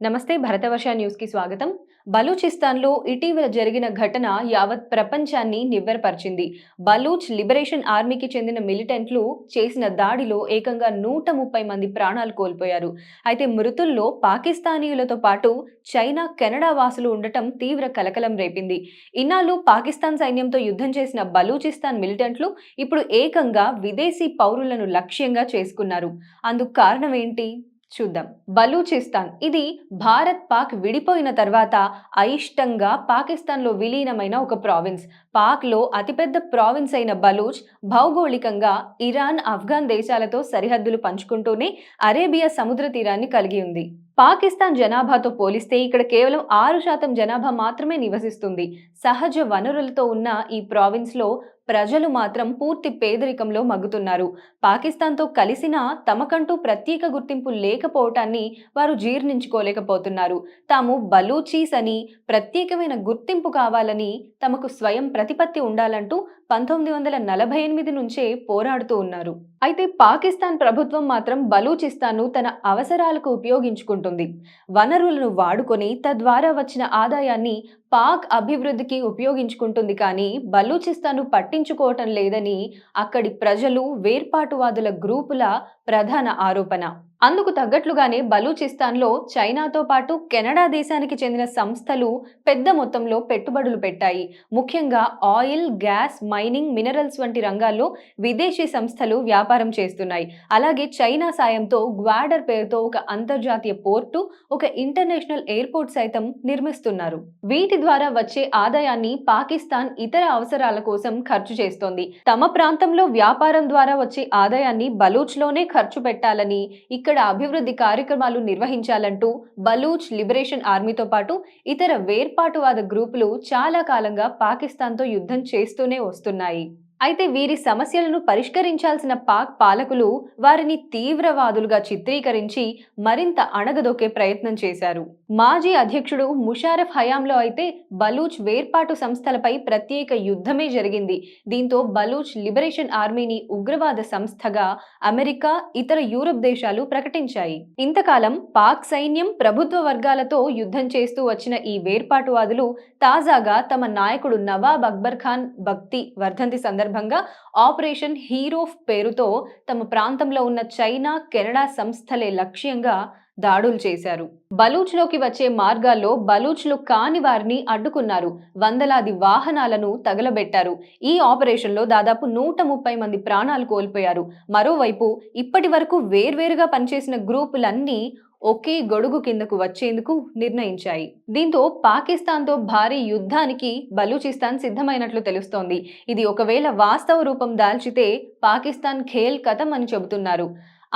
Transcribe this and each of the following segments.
నమస్తే భరతవర్ష న్యూస్కి స్వాగతం. బలూచిస్తాన్లో ఇటీవల జరిగిన ఘటన యావత్ ప్రపంచాన్ని నివ్వెరపరిచింది. బలూచ్ లిబరేషన్ ఆర్మీకి చెందిన మిలిటెంట్లు చేసిన దాడిలో ఏకంగా నూట ముప్పై మంది ప్రాణాలు కోల్పోయారు. అయితే మృతుల్లో పాకిస్తానీయులతో పాటు చైనా కెనడా వాసులు ఉండటం తీవ్ర కలకలం రేపింది. ఇన్నాళ్ళు పాకిస్తాన్ సైన్యంతో యుద్ధం చేసిన బలూచిస్తాన్ మిలిటెంట్లు ఇప్పుడు ఏకంగా విదేశీ పౌరులను లక్ష్యంగా చేసుకున్నారు. అందుకు కారణం ఏంటి? చూద్దాం. బలూచిస్తాన్ ఇది భారత్ పాక్ విడిపోయిన తర్వాత అయిష్టంగా పాకిస్తాన్లో విలీనమైన ఒక ప్రావిన్స్. పాక్లో అతిపెద్ద ప్రావిన్స్ అయిన బలూచ్ భౌగోళికంగా ఇరాన్ ఆఫ్ఘాన్ దేశాలతో సరిహద్దులు పంచుకుంటూనే అరేబియా సముద్ర తీరాన్ని కలిగి ఉంది. పాకిస్తాన్ జనాభాతో పోలిస్తే ఇక్కడ కేవలం ఆరు శాతం జనాభా మాత్రమే నివసిస్తుంది. సహజ వనరులతో ఉన్న ఈ ప్రావిన్స్లో ప్రజలు మాత్రం పూర్తి పేదరికంలో మగ్గుతున్నారు. పాకిస్తాన్తో కలిసినా తమకంటూ ప్రత్యేక గుర్తింపు లేకపోవటాన్ని వారు జీర్ణించుకోలేకపోతున్నారు. తాము బలూచీస్ అని ప్రత్యేకమైన గుర్తింపు కావాలని తమకు స్వయం ప్రతిపత్తి ఉండాలంటూ పంతొమ్మిది వందల నలభై ఎనిమిది నుంచే పోరాడుతూ ఉన్నారు. అయితే పాకిస్తాన్ ప్రభుత్వం మాత్రం బలూచిస్తాన్ను తన అవసరాలకు ఉపయోగించుకుంటుంది. వనరులను వాడుకొని తద్వారా వచ్చిన ఆదాయాన్ని పాక్ అభివృద్ధికి ఉపయోగించుకుంటుంది కానీ బలూచిస్తాన్ను పట్టించుకోవటం లేదని అక్కడి ప్రజలు వేర్పాటువాదుల గ్రూపుల ప్రధాన ఆరోపణ. అందుకు తగ్గట్లుగానే బలూచిస్తాన్లో చైనాతో పాటు కెనడా దేశానికి చెందిన సంస్థలు పెద్ద మొత్తంలో పెట్టుబడులు పెట్టాయి. ముఖ్యంగా ఆయిల్ గ్యాస్ మైనింగ్ మినరల్స్ వంటి రంగాల్లో విదేశీ సంస్థలు వ్యాపారం చేస్తున్నాయి. అలాగే చైనా సాయంతో గ్వాడర్ పేరుతో ఒక అంతర్జాతీయ పోర్టు ఒక ఇంటర్నేషనల్ ఎయిర్పోర్ట్ సైతం నిర్మిస్తున్నారు. వీటి ద్వారా వచ్చే ఆదాయాన్ని పాకిస్తాన్ ఇతర అవసరాల కోసం ఖర్చు చేస్తోంది. తమ ప్రాంతంలో వ్యాపారం ద్వారా వచ్చే ఆదాయాన్ని బలూచ్లోనే ఖర్చు పెట్టాలని ఇక్కడ అభివృద్ధి కార్యక్రమాలు నిర్వహించాలంటూ బలూచ్ లిబరేషన్ ఆర్మీతో పాటు ఇతర వేర్పాటువాద గ్రూపులు చాలా కాలంగా పాకిస్తాన్తో యుద్ధం చేస్తూనే వస్తున్నాయి. అయితే వీరి సమస్యలను పరిష్కరించాల్సిన పాక్ పాలకులు వారిని తీవ్రవాదులుగా చిత్రీకరించి మరింత అణగదొక్కే ప్రయత్నం చేశారు. మాజీ అధ్యక్షుడు ముషారఫ్ హయాంలో అయితే బలూచ్ వేర్పాటు సంస్థలపై ప్రత్యేక యుద్ధమే జరిగింది. దీంతో బలూచ్ లిబరేషన్ ఆర్మీని ఉగ్రవాద సంస్థగా అమెరికా ఇతర యూరప్ దేశాలు ప్రకటించాయి. ఇంతకాలం పాక్ సైన్యం ప్రభుత్వ వర్గాలతో యుద్ధం చేస్తూ వచ్చిన ఈ వేర్పాటువాదులు తాజాగా తమ నాయకుడు నవాబ్ అక్బర్ ఖాన్ భక్తి వర్ధంతి సందర్భంగా సందర్భంగా ఆపరేషన్ హీరో పేరుతో తమ ప్రాంతంలో ఉన్న చైనా కెనడా సంస్థలే లక్ష్యంగా దాడులు చేశారు. బలూచ్లోకి వచ్చే మార్గాల్లో బలూచ్లు కాని వారిని అడ్డుకున్నారు. వందలాది వాహనాలను తగలబెట్టారు. ఈ ఆపరేషన్లో దాదాపు నూట ముప్పై మంది ప్రాణాలు కోల్పోయారు. మరోవైపు ఇప్పటి వరకు వేర్వేరుగా పనిచేసిన గ్రూపులన్నీ ఒకే గొడుగు కిందకు వచ్చేందుకు నిర్ణయించాయి. దీంతో పాకిస్తాన్తో భారీ యుద్ధానికి బలూచిస్తాన్ సిద్ధమైనట్లు తెలుస్తోంది. ఇది ఒకవేళ వాస్తవ రూపం దాల్చితే పాకిస్తాన్ ఖేల్ కథం అని చెబుతున్నారు.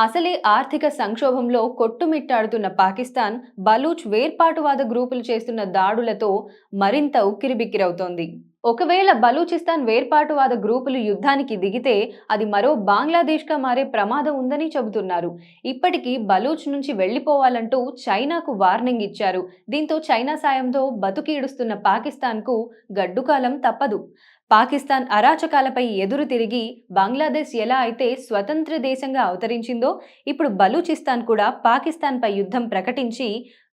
అసలే ఆర్థిక సంక్షోభంలో కొట్టుమిట్టాడుతున్న పాకిస్తాన్ బలూచ్ వేర్పాటువాద గ్రూపులు చేస్తున్న దాడులతో మరింత ఉక్కిరిబిక్కిరవుతోంది. ఒకవేళ బలూచిస్తాన్ వేర్పాటువాద గ్రూపులు యుద్ధానికి దిగితే అది మరో బంగ్లాదేశ్గా మారే ప్రమాదం ఉందని చెబుతున్నారు. ఇప్పటికీ బలూచ్ నుంచి వెళ్ళిపోవాలంటూ చైనాకు వార్నింగ్ ఇచ్చారు. దీంతో చైనా సాయంతో బతుకీడుస్తున్న పాకిస్తాన్కు గడ్డుకాలం తప్పదు. పాకిస్తాన్ అరాచకాలపై ఎదురు తిరిగి బంగ్లాదేశ్ ఎలా అయితే స్వతంత్ర దేశంగా అవతరించిందో ఇప్పుడు బలూచిస్తాన్ కూడా పాకిస్తాన్పై యుద్ధం ప్రకటించి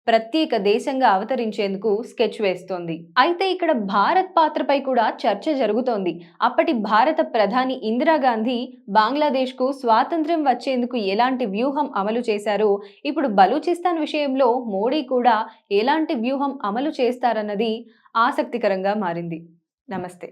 ప్రత్యేక దేశంగా అవతరించేందుకు స్కెచ్ వేస్తోంది. అయితే ఇక్కడ భారత్ పాత్రపై కూడా చర్చ జరుగుతోంది. అప్పటి భారత ప్రధాని ఇందిరాగాంధీ బంగ్లాదేశ్కు స్వాతంత్ర్యం వచ్చేందుకు ఎలాంటి వ్యూహం అమలు చేశారో ఇప్పుడు బలూచిస్తాన్ విషయంలో మోడీ కూడా ఎలాంటి వ్యూహం అమలు చేస్తారన్నది ఆసక్తికరంగా మారింది. నమస్తే.